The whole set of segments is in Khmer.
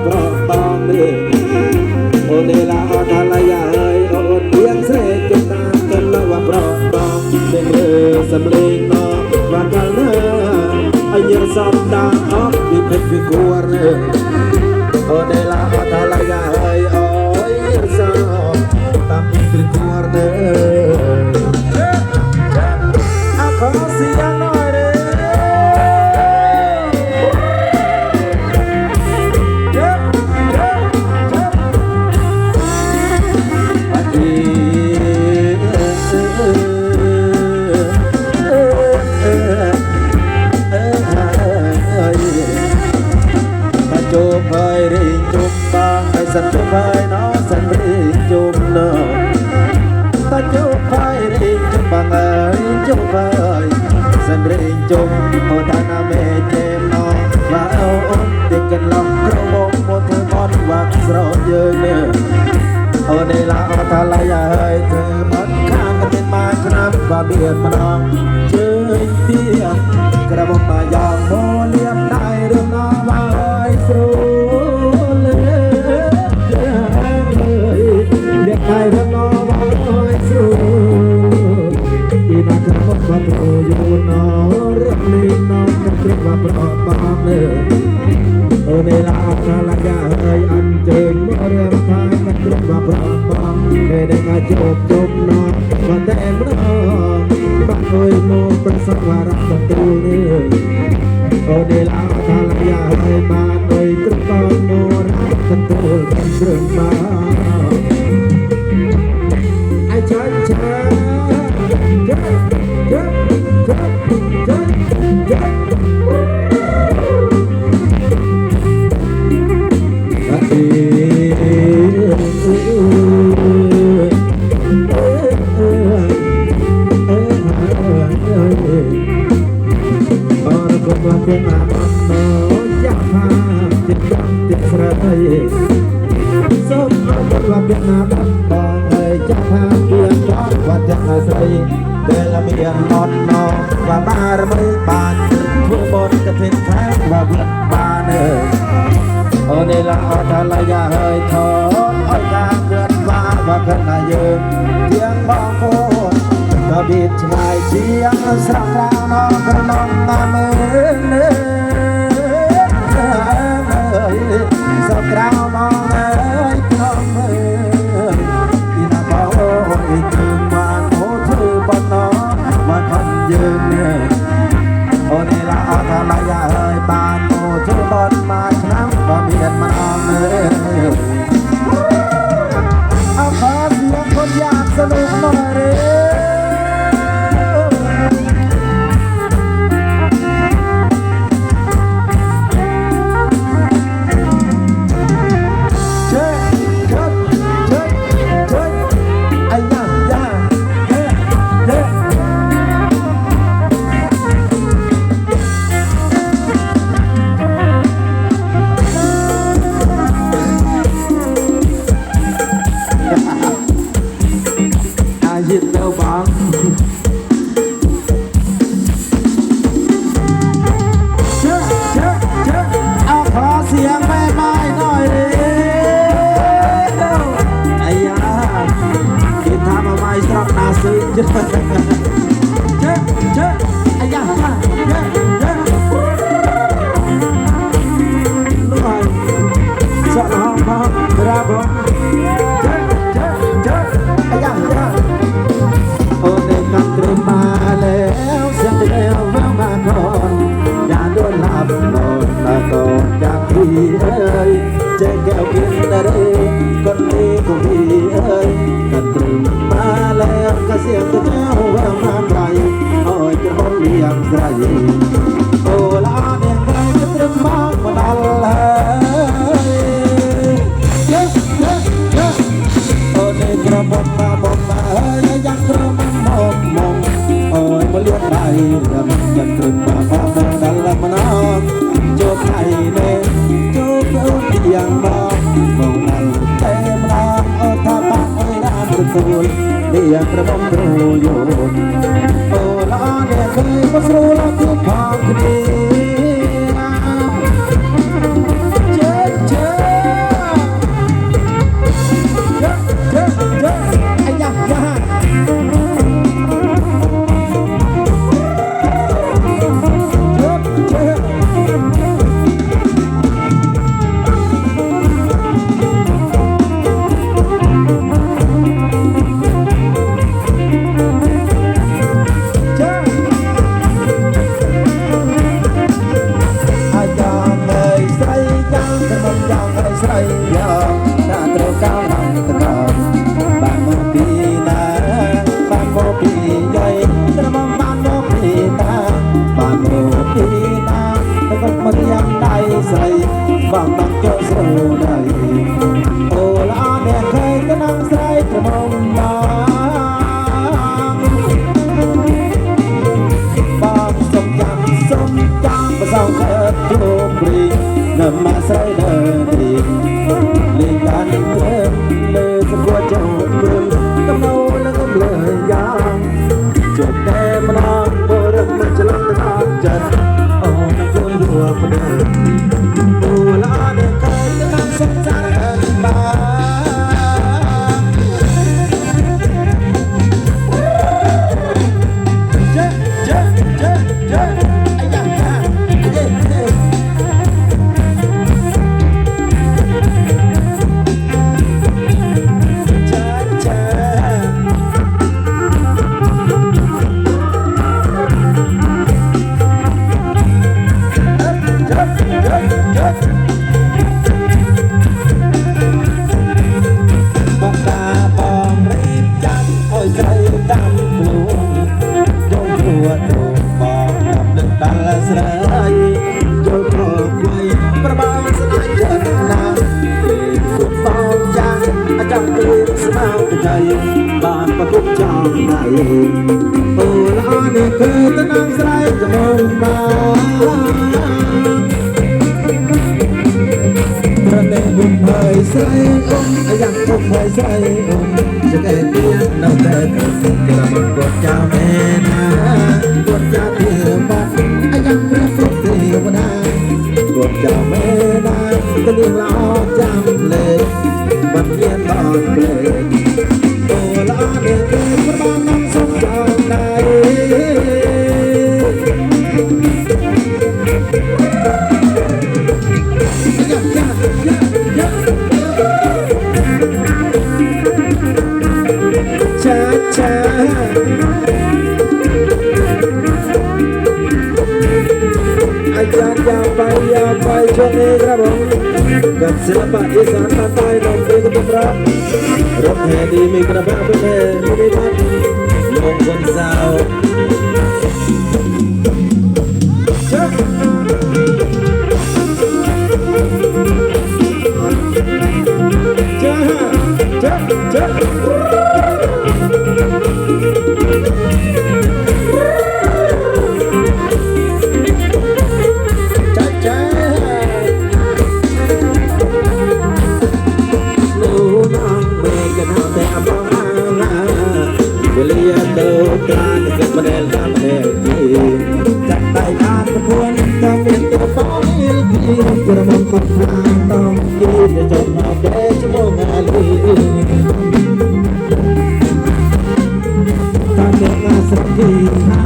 មកន្លងបប្របងនេះអូននេះឡាអត់ថាឡាយ៉ាហើយអូននាងស្រែកទៅតាមកន្លងបប្របងនឹងលើសំលេងមកបាត់កាលណាអញរសំដាអ dần đi chụp một ta na mê chém nó và âu ôm tìm cần lòng câu bông một thứ món và rõ như nè ở đây là ở ta là ya hơi thứ mất khang cái tên mai khăn và biển mà nó chơi tiền cái bông mà giòn mô liếm đại đường nó và ơi kai kerap batu paham Kede ngajop jop no Bante emno Bak oi no bersawara betul ni One la akala ya hai Ban oi kerap no Rak kentul kentul ai chơi chơi chơi Orang kau tengah mana jangan tidak tidak សូមអរគុណវត្តណាបងអើយចាស់ថាគៀងចောင်းវត្តណាស្រីដែលមានអត់ណោបាបារមីបានធ្វើបនកឋិនខាងបាវត្តបានអើយអូនេះឡាអត់ថាឡាយ៉ាហើយថោអត់ថាគ្រាន់បាបាកណាយើងទៀងបងប្អូនក៏បៀតឆ្ងាយជាងស្រស់ក្រៅ ណោក្រណងតាមមើលលើអើ Obrigada. กระมังมองมอง ôi mới lướt lại là mình nhận được mà ba ba đã làm mà nó cho thầy nè cho cơ tiền mà mong nằm tê mà nó ở tha bạc ơi đã được control. រីនៅមកស្រ័យដើរទីលេងបានទៅលើសួរចូលមើលកំណៅនឹងកំលើយ៉ាង បងតាមនឹងដល់ស្រីចូលគ្រួខ្វៃប្របងស្នាចិត្តណាស់ពេលគុំបងយ៉ាងចាំពេលស្មៅទៅបានប្រគប់ចំដៃអូល្អនេះគឺតំណងស្រ័យចំមកប្រទេសពុំហើយស្រីអ៊ំអាយ៉ាងពុំហើយស្រីអ៊ំចកែទៀតនៅតែក្រសុំក្រាមគាត់ចៅមែណាគាត់ចៅ ទៅលៀងល្អចាំលេបាត់មានដល់ព្រេអូល្អនេះគឺប្របាននាំសុំចៅណៃ cha cha Ayan Silapa is on a disappear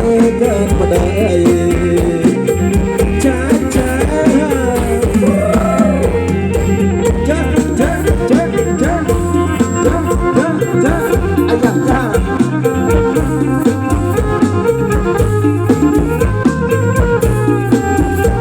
I don't know.